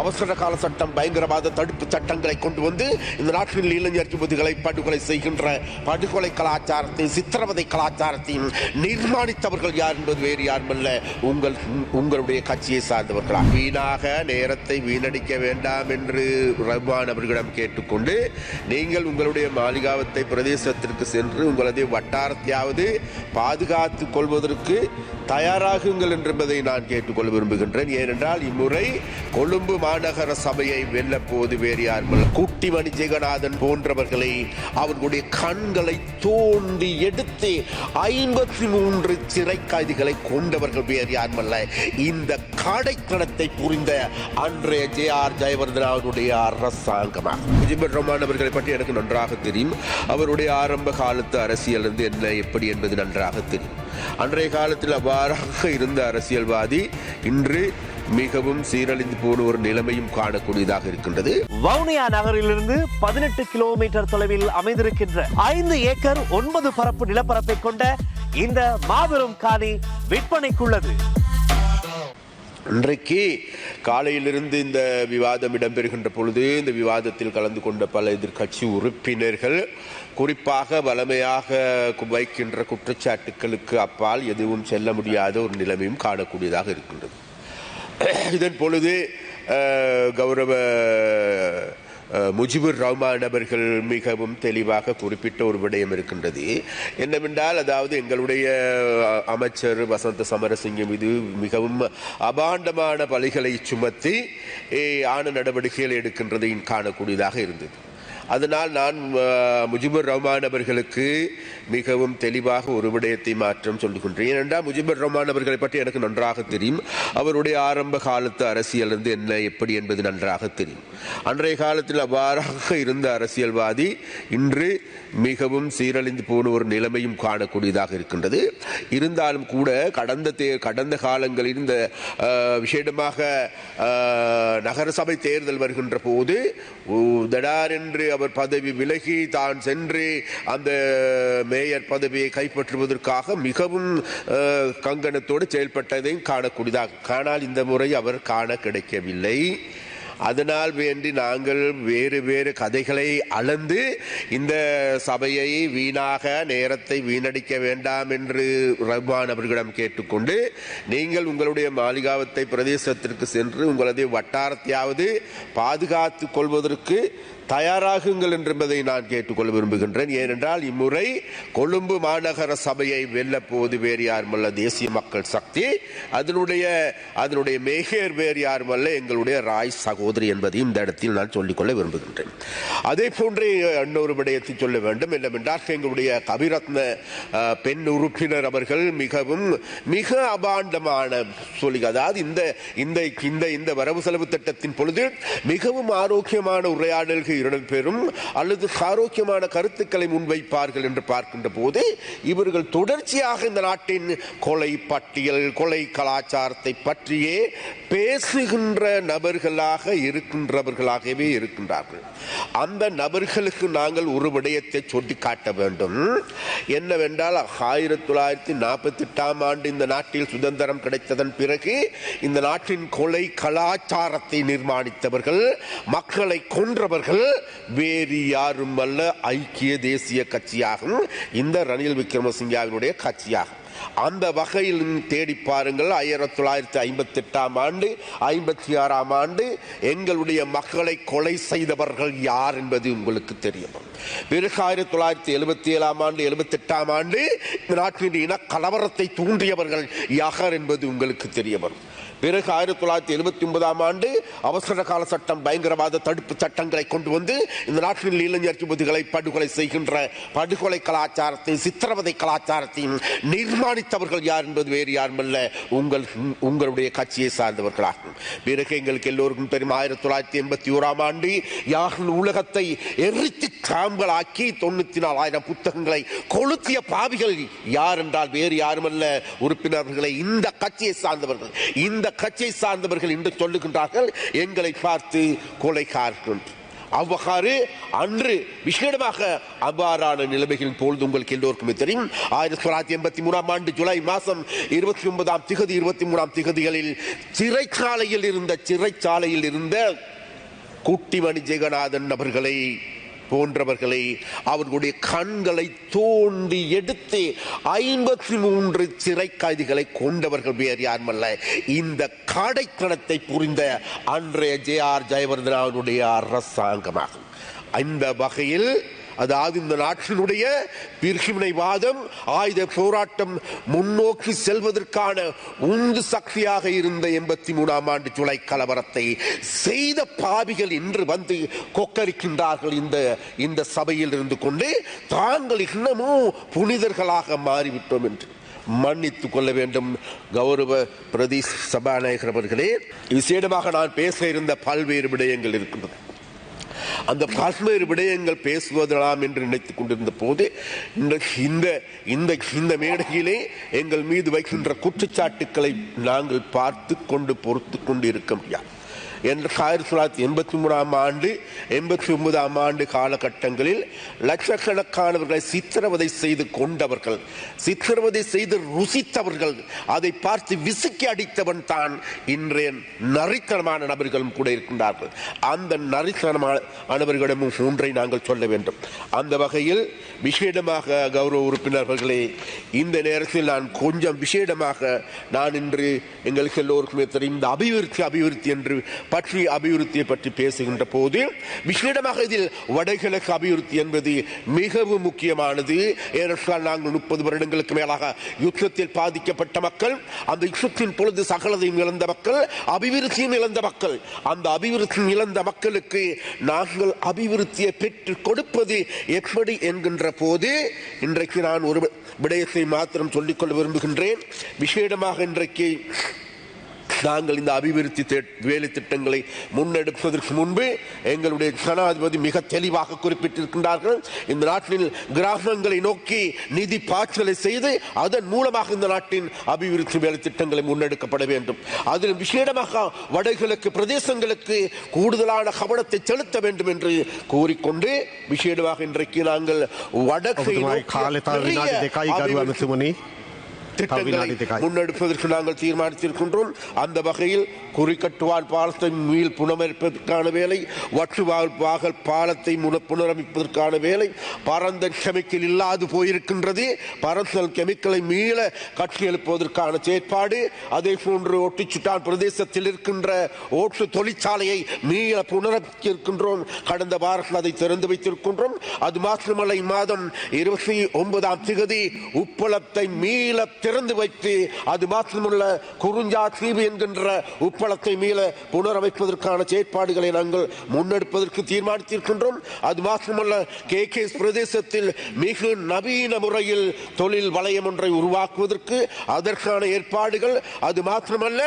அவசர கால சட்டம் பயங்கரவாத தடுப்பு சட்டங்களை கொண்டு வந்து இந்த நாட்டில் இளைஞர் யுவதிகளை படுகொலை செய்கின்ற படுகொலை கலாச்சாரத்தையும் சித்திரவதை கலாச்சாரத்தையும் நிர்மாணித்தவர்கள் யார் என்பது வேறு யாருமல்ல. உங்கள் உங்களுடைய கட்சியை சார்ந்தவர்களா வீணாக நேரத்தை வீணடிக்க வேண்டாம் என்று ரஹ்மான் அவர்களிடம் கேட்டுக்கொண்டு நீங்கள் உங்களுடைய மாளிகாவத்தை பிரதேசத்திற்கு சென்று உங்களது வட்டாரத்தையாவது பாதுகாத்து கொள்வதற்கு தயாராகுங்கள் என்பதை நான் கேட்டுக்கொள்ள விரும்புகின்றேன். ஏனென்றால் இம்முறை கொழும்பு மாநகர சபையை வெல்ல போது வேறு யாருமல்ல குட்டிமணி ஜெகநாதன் போன்றவர்களை அவர்களுடைய கண்களை தோண்டி எடுத்து ஐம்பத்தி மூன்று சிறை கைதிகளை கொண்டவர்கள் வேறு யாருமல்ல இந்த காடைத்தனத்தை புரிந்த அன்றைய ஜே ஆர் ஜெயவர்தனாவுடைய அரசாங்கமாக முஜிபுர் ரஹ்மான் அவர்களை பற்றி எனக்கு நன்றாக தெரியும். அவருடைய ஆரம்ப காலத்து அரசியல் வந்து என்ன எப்படி என்பது நன்றாக தெரியும். அன்றைய காலத்தில் அவ்வாறாக இருந்த அரசியல்வாதி இன்று மிகவும் சீரழிந்து போன ஒரு நிலைமையும் காணக்கூடியதாக இருக்கின்றது. வவுனியா நகரிலிருந்து பதினெட்டு கிலோமீட்டர் தொலைவில் அமைந்திருக்கின்ற ஐந்து ஏக்கர் ஒன்பது பரப்பு நிலப்பரப்பை கொண்ட இந்த மாபெரும் காணி விற்பனைக்குள்ளது. இன்றைக்கு காலையிலிருந்து இந்த விவாதம் இடம்பெறுகின்ற பொழுது இந்த விவாதத்தில் கலந்து கொண்ட பல எதிர்க்கட்சி உறுப்பினர்கள் குறிப்பாக வளமையாக வைக்கின்ற குற்றச்சாட்டுக்களுக்கு அப்பால் எதுவும் செல்ல முடியாத ஒரு நிலைமையும் காணக்கூடியதாக இருக்கின்றது. இதன் பொழுது கௌரவ முஜிபுர் ரஹ்மான் அவர்கள் மிகவும் தெளிவாக குறிப்பிட்ட ஒரு விடயம் இருக்கின்றது. என்னவென்றால் அதாவது எங்களுடைய அமைச்சர் வசந்த சமரசிங்கம் இது மிகவும் அபாண்டமான பலிகளை சுமத்தி ஆன நடவடிக்கைகள் எடுக்கின்றதையும் காணக்கூடியதாக இருந்தது. அதனால் நான் முஜிபுர் ரஹ்மான் அவர்களுக்கு மிகவும் தெளிவாக ஒரு விடயத்தை மாற்றம் சொல்லுகின்றேன் ஏனென்றால் முஜிபுர் ரஹ்மான் அவர்களை பற்றி எனக்கு நன்றாக தெரியும். அவருடைய ஆரம்ப காலத்து அரசியல் இருந்து என்ன எப்படி என்பது நன்றாக தெரியும். அன்றைய காலத்தில் அவ்வாறாக இருந்த அரசியல்வாதி இன்று மிகவும் சீரழிந்து போன ஒரு நிலைமையும் காணக்கூடியதாக இருக்கின்றது. இருந்தாலும் கூட கடந்த தே கடந்த காலங்களில் இந்த விஷேடமாக விசேடமாக நகரசபை தேர்தல் வருகின்ற போது தடார் என்று அவர் பதவி விலகி தான் சென்று அந்த மேயர் பதவியை கைப்பற்றுவதற்காக மிகவும் கங்கணத்தோடு செயல்பட்டதையும் காணக்கூடியதாக. ஆனால் இந்த முறை அவர் காண கிடைக்கவில்லை. அதனால் வேண்டி நாங்கள் வேறு வேறு கதைகளை அளந்து இந்த சபையை வீணாக நேரத்தை வீணடிக்க வேண்டாம் என்று ரஹ்மான் அவர்களிடம் கேட்டுக்கொண்டு நீங்கள் உங்களுடைய மாளிகாவத்தை பிரதேசத்திற்கு சென்று உங்களது வட்டாரத்தையாவது பாதுகாத்து கொள்வதற்கு தயாராகுங்கள் என்பதை நான் கேட்டுக்கொள்ள விரும்புகின்றேன். ஏனென்றால் இம்முறை கொழும்பு மாநகர சபையை வெல்லப்போவது வேறு யாருமல்ல தேசிய மக்கள் சக்தி. அதனுடைய அதனுடைய மேகேர் வேறு யாருமல்ல எங்களுடைய ராய் சகோதரி என்பதையும் இந்த இடத்தில் நான் சொல்லிக்கொள்ள விரும்புகின்றேன். அதே போன்றே இன்னொரு விடயத்தை சொல்ல வேண்டும். என்னவென்றால் எங்களுடைய கபிரத்ன பெண் உறுப்பினர் அவர்கள் மிகவும் மிக அபாண்டமான சொல்லி அதாவது இந்த இந்த இந்த இந்த வரவு செலவு திட்டத்தின் பொழுது மிகவும் ஆரோக்கியமான உரையாடல்கள் இரண்டு பேரும் அல்லது ஆரோக்கியமான கருத்துக்களை முன்வைப்பார்கள் என்று பார்க்கின்ற போது இவர்கள் தொடர்ச்சியாக இந்த நாட்டின் கொலை பட்டியல் கொலை கலாச்சாரத்தை பற்றியே பேசுகின்ற நபர்களாக இருக்கின்றவர்களாகவே இருக்கின்றார்கள். அந்த நபர்களுக்கு நாங்கள் ஒரு விடயத்தை சொல்லி காட்ட வேண்டும். என்னவென்றால் ஆயிரத்தி தொள்ளாயிரத்தி நாற்பத்தி எட்டாம் ஆண்டு இந்த நாட்டில் சுதந்திரம் கிடைத்ததன் பிறகு இந்த நாட்டின் கொலை கலாச்சாரத்தை நிர்மாணித்தவர்கள் மக்களை கொன்றவர்கள் வேறு யாரும் அல்ல ஐக்கிய தேசிய கட்சியாகும். இந்த ரணில் விக்ரமசிங்காவினுடைய கட்சியாகும். அந்த வகையில் தேடி பாருங்கள் ஆயிரத்தி தொள்ளாயிரத்தி ஐம்பத்தி எட்டாம் ஆண்டு ஐம்பத்தி ஆறாம் ஆண்டு எங்களுடைய மக்களை கொலை செய்தவர்கள் யார் என்பது உங்களுக்கு தெரியும். பிறகு ஆயிரத்தி தொள்ளாயிரத்தி எழுபத்தி ஏழாம் ஆண்டு எழுபத்தி எட்டாம் ஆண்டு இந்த நாட்டின் இன கலவரத்தை தூண்டியவர்கள் யார் என்பது உங்களுக்கு தெரிய வரும். பிறகு ஆயிரத்தி தொள்ளாயிரத்தி எழுபத்தி ஒன்பதாம் ஆண்டு அவசர கால சட்டம் பயங்கரவாத தடுப்பு சட்டங்களை கொண்டு வந்து இந்த நாட்டில் இளைஞர் யுவதிகளை படுகொலை செய்கின்ற படுகொலை கலாச்சாரத்தையும் சித்திரவதை கலாச்சாரத்தையும் நிர்மாணித்தவர்கள் யார் என்பது வேறு யாருமல்ல உங்கள் உங்களுடைய கட்சியை சார்ந்தவர்களாகும். பிறகு எங்களுக்கு எல்லோருக்கும் தெரியும் ஆயிரத்தி தொள்ளாயிரத்தி எண்பத்தி ஓராம் ஆண்டு யார் உலகத்தை எரித்து காம்பலாக்கி தொண்ணூத்தி நாலாயிரம் புத்தகங்களை கொளுத்திய பாவிகள் யார் என்றால் வேறு யாருமல்ல உறுப்பினர்களை இந்த கட்சியை சார்ந்தவர்கள் இந்த கட்சியை சார்ந்தவர்கள் என்று சொல்லுகின்றார்கள் எங்களை பார்த்து கொலைகார்கள் அவ்வாறு அன்று விசேடமாக அவ்வாறான நிலைமைகளின் பொழுது உங்களுக்கு எல்லோருக்குமே தெரியும். ஆயிரத்தி தொள்ளாயிரத்தி எண்பத்தி மூணாம் ஆண்டு ஜூலை மாதம் இருபத்தி ஒன்பதாம் திகதி இருபத்தி மூணாம் திகதிகளில் சிறைச்சாலையில் இருந்த சிறைச்சாலையில் இருந்த குட்டிமணி ஜெகநாதன் அவர்களை போன்றவர்களை அவர்களுடைய கண்களை தோண்டி எடுத்து ஐம்பத்தி மூன்று சிறை கைதிகளை கொண்டவர்கள் வேறு யாருமல்ல. இந்த காடைத்தனத்தை புரிந்த அன்றைய ஜே ஆர் ஜெயவர்தனாவுடைய அரசாங்கமாகும். அந்த வகையில் அதாவது இந்த நாட்டினுடைய பிரிவினைவாதம் ஆயுத போராட்டம் முன்னோக்கி செல்வதற்கான உந்து சக்தியாக இருந்த எண்பத்தி மூணாம் ஆண்டு ஜூலை கலவரத்தை செய்த பாவிகள் இன்று வந்து கொக்கரிக்கின்றார்கள் இந்த இந்த சபையில் இருந்து கொண்டு. தாங்கள் இன்னமும் புனிதர்களாக மாறிவிட்டோம் என்று மன்னித்துக் கொள்ள வேண்டும். கௌரவ பிரதி சபாநாயகர் அவர்களே விசேடமாக நான் பேச இருந்த பல்வேறு விடயங்கள் இருக்கின்றன. அந்த பல்வேறு விடயங்கள் பேசுவதலாம் என்று நினைத்துக் கொண்டிருந்த போது இந்த இந்த இந்த மேடையிலே எங்கள் மீது வைக்கின்ற குற்றச்சாட்டுக்களை நாங்கள் பார்த்து கொண்டு பொறுத்து கொண்டு இருக்க முடியாது. என்று ஆயிரத்தி தொள்ளாயிரத்தி எண்பத்தி மூணாம் ஆண்டு எண்பத்தி ஒன்பதாம் ஆண்டு காலகட்டங்களில் லட்சக்கணக்கானவர்களை சித்திரவதை செய்து கொண்டவர்கள் சித்திரவதை செய்து ருசித்தவர்கள் அதை பார்த்து விசுக்கி அடித்தவன் தான் இன்றைய நரித்தனமான நபர்களும் கூட இருக்கின்றார்கள். அந்த நரித்தனமானவர்களிடமும் ஒன்றை நாங்கள் சொல்ல வேண்டும். அந்த வகையில் விசேடமாக கௌரவ உறுப்பினர்களே இந்த நேரத்தில் நான் கொஞ்சம் விசேடமாக நான் இன்று எங்களுக்கு எல்லோருக்குமே தெரியும் இந்த அபிவிருத்தி அபிவிருத்தி என்று பற்றி அபிவிருத்தியை பற்றி பேசுகின்ற போது விசேடமாக இதில் வடகிழக்கு அபிவிருத்தி என்பது மிகவும் முக்கியமானது. ஏனென்றால் நாங்கள் முப்பது வருடங்களுக்கு மேலாக யுத்தத்தில் பாதிக்கப்பட்ட மக்கள் அந்த யுத்தத்தின் பொழுது சகலதையும் இழந்த மக்கள் அபிவிருத்தியும் இழந்த மக்கள். அந்த அபிவிருத்தி இழந்த மக்களுக்கு நாங்கள் அபிவிருத்தியை பெற்று கொடுப்பது எப்படி என்கின்ற போது இன்றைக்கு நான் ஒரு விடயத்தை மாத்திரம் சொல்லிக்கொள்ள விரும்புகின்றேன். விசேடமாக இன்றைக்கு நாங்கள் இந்த அபிவிருத்தி வேலை திட்டங்களை முன்னெடுப்பதற்கு முன்பு எங்களுடைய ஜனாதிபதி மிக தெளிவாக குறிப்பிட்டிருக்கின்றார்கள். இந்த நாட்டில் கிராமங்களை நோக்கி நிதி பாய்ச்சலை செய்து அதன் மூலமாக இந்த நாட்டின் அபிவிருத்தி வேலை திட்டங்களை முன்னெடுக்கப்பட வேண்டும். அதில் விசேடமாக வடகிழக்கு பிரதேசங்களுக்கு கூடுதலான கவனத்தை செலுத்த வேண்டும் என்று கூறிக்கொண்டு விசேடமாக இன்றைக்கு நாங்கள் வடக்கு காலை தாழ்வினாடி திட்டங்களை முன்னெடுப்பதற்கு நாங்கள் தீர்மானித்திருக்கின்றோம். அந்த வகையில் குறிக்கட்டுவான் பாலத்தை மீள் புனமரிப்பதற்கான வேலை வற்றுவாகல் பாலத்தை புனரமைப்பதற்கான வேலை பரந்த கெமிக்கல் இல்லாது போயிருக்கின்றது. பரந்தல் கெமிக்கலை மீள கட்சி எழுப்புவதற்கான செயற்பாடு அதே போன்று ஒட்டிச்சுட்டான் பிரதேசத்தில் இருக்கின்ற ஓட்டு தொழிற்சாலையை மீள புனரமைத்திருக்கின்றோம். கடந்த வாரத்தில் அதை திறந்து வைத்திருக்கின்றோம். அது மாத்திரமல்ல மாதம் இருபத்தி ஒன்பதாம் திகதி உப்பளத்தை மீள திறந்து வைத்து அது மாத்திரமல்ல குறிஞ்சா தீவு என்கின்ற உப்பளத்தை மீள புனரமைப்பதற்கான செயற்பாடுகளை நாங்கள் முன்னெடுப்பதற்கு தீர்மானித்திருக்கின்றோம். அது மாத்திரமல்ல கே கே பிரதேசத்தில் மிக நவீன முறையில் தொழில் வளையம் ஒன்றை உருவாக்குவதற்கு அதற்கான ஏற்பாடுகள் அது மாத்திரமல்ல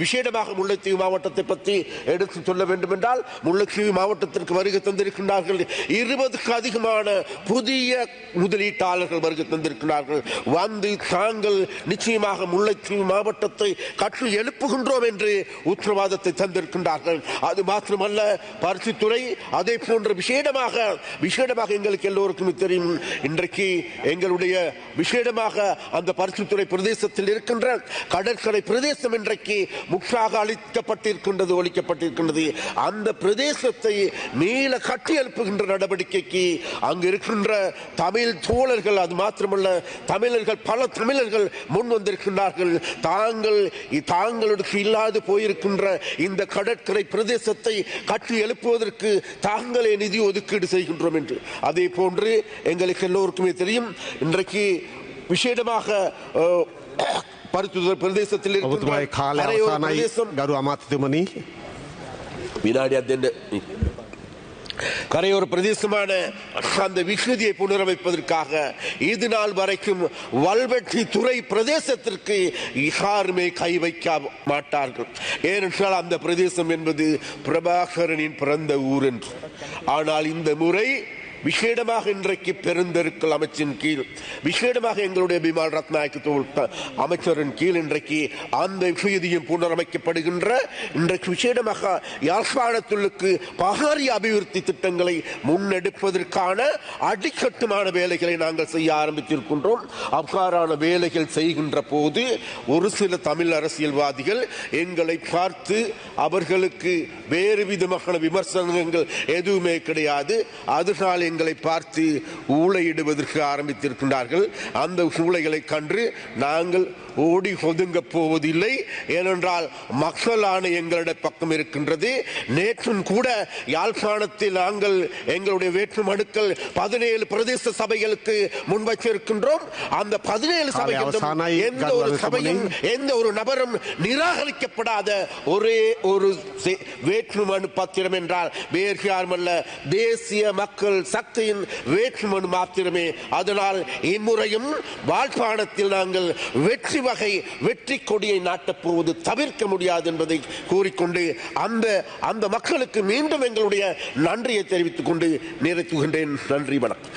விசேடமாக முல்லைத்தீவு மாவட்டத்தை பற்றி எடுத்து சொல்ல வேண்டும் என்றால் முல்லைத்தீவு மாவட்டத்திற்கு வருகை தந்திருக்கின்றார்கள். இருபதுக்கு அதிகமான புதிய முதலீட்டாளர்கள் வருகை தந்திருக்கிறார்கள் வந்து தாங்கள் நாங்கள் நிச்சயமாக முல்லைத்தீவு மாவட்டத்தை கற்று எழுப்புகின்றோம் என்று உத்தரவாதத்தை தந்திருக்கின்றார்கள். அது மாத்திரமல்ல பருத்தித்துறை அதே போன்ற விசேடமாக விசேடமாக எங்களுக்கு எல்லோருக்கும் தெரியும். இன்றைக்கு எங்களுடைய விசேடமாக அந்த பருத்தித்துறை பிரதேசத்தில் இருக்கின்ற கடற்கரை பிரதேசம் இன்றைக்கு முற்றாக அளிக்கப்பட்டிருக்கின்றது ஒழிக்கப்பட்டிருக்கின்றது. அந்த பிரதேசத்தை மீள கட்டி எழுப்புகின்ற நடவடிக்கைக்கு அங்கு இருக்கின்ற தமிழ் தோழர்கள் அது மாத்திரமல்ல தமிழர்கள் பல தமிழர்கள் முன் வந்திருக்கின்றார்கள் தாங்கள் தாங்களுக்கு இல்லாது போயிருக்கின்ற இந்த கடற்கரை பிரதேசத்தை கட்டி எழுப்புவதற்கு தாங்களே நிதி ஒதுக்கீடு செய்கின்றோம் என்று அதே போன்று எங்களுக்கு எல்லோருக்குமே தெரியும் இன்றைக்கு விசேடமாக அஹ், பருத்துத்துறை பிரதேசத்தில் இருக்கின்ற ඔබතුමායි කාලය கரையோர අවසානයි பிரதேசம் ගරු අමාත්‍යතුමනි வினாடியா தெண்டு கரையோர பிரதேசமான அந்த விகுதியை புனரமைப்பதற்காக இது நாள் வரைக்கும் வல்வெட்டி துறை பிரதேசத்திற்கு யாருமே கை வைக்க மாட்டார்கள். ஏனென்றால் அந்த பிரதேசம் என்பது பிரபாகரனின் பிறந்த ஊர் என்று. ஆனால் இந்த முறை விசேடமாக இன்றைக்கு பெருந்தெருக்கள் அமைச்சின் கீழ் விசேடமாக எங்களுடைய பிமால் ரத்நாயக்கு அமைச்சரின் கீழ் இன்றைக்கு அந்த விஷயதியும் புனரமைக்கப்படுகின்ற இன்றைக்கு விசேடமாக யாழ்ப்பாணத்துள்ளுக்கு பகாரிய அபிவிருத்தி திட்டங்களை முன்னெடுப்பதற்கான அடிக்கட்டுமான வேலைகளை நாங்கள் செய்ய ஆரம்பித்திருக்கின்றோம். அவ்வாறான வேலைகள் செய்கின்ற போது ஒரு சில தமிழ் அரசியல்வாதிகள் எங்களை பார்த்து அவர்களுக்கு வேறு விதமான விமர்சனங்கள் எதுவுமே கிடையாது. அதனால் எங்களை பார்த்து ஊழையிடுவதற்கு ஆரம்பித்திருக்கின்றார்கள். அந்த ஊழைகளை கண்டு நாங்கள் ஓடி ஒதுங்க போவதில்லை. ஏனென்றால் மக்களான எங்களுடைய பக்கம் இருக்கின்றது. நேற்றும் கூட யாழ்ப்பாணத்தில் நாங்கள் எங்களுடைய வேற்று மனுக்கள் பதினேழு பிரதேச சபைகளுக்கு முன்வைச்சிருக்கின்றோம் அந்த பதினேழு சபைகளும் எந்த ஒரு சபையும் எந்த ஒரு நபரும் நிராகரிக்கப்படாத ஒரே ஒரு வேட்புமனு பத்திரம் என்றால் வேறு யாருமல்ல. தேசிய மக்கள் சக்தியின் வேட்புமனு மாத்திரமே. அதனால் இம்முறையும் வாழ்ப்பாணத்தில் நாங்கள் வெற்றி வகை வெற்றி கொடியை நாட்டப் போவது தவிர்க்க முடியாது என்பதை கூறிக்கொண்டு அந்த அந்த மக்களுக்கு மீண்டும் எங்களுடைய நன்றியை தெரிவித்துக் கொண்டு நிறைத்துகின்றேன். நன்றி வணக்கம்.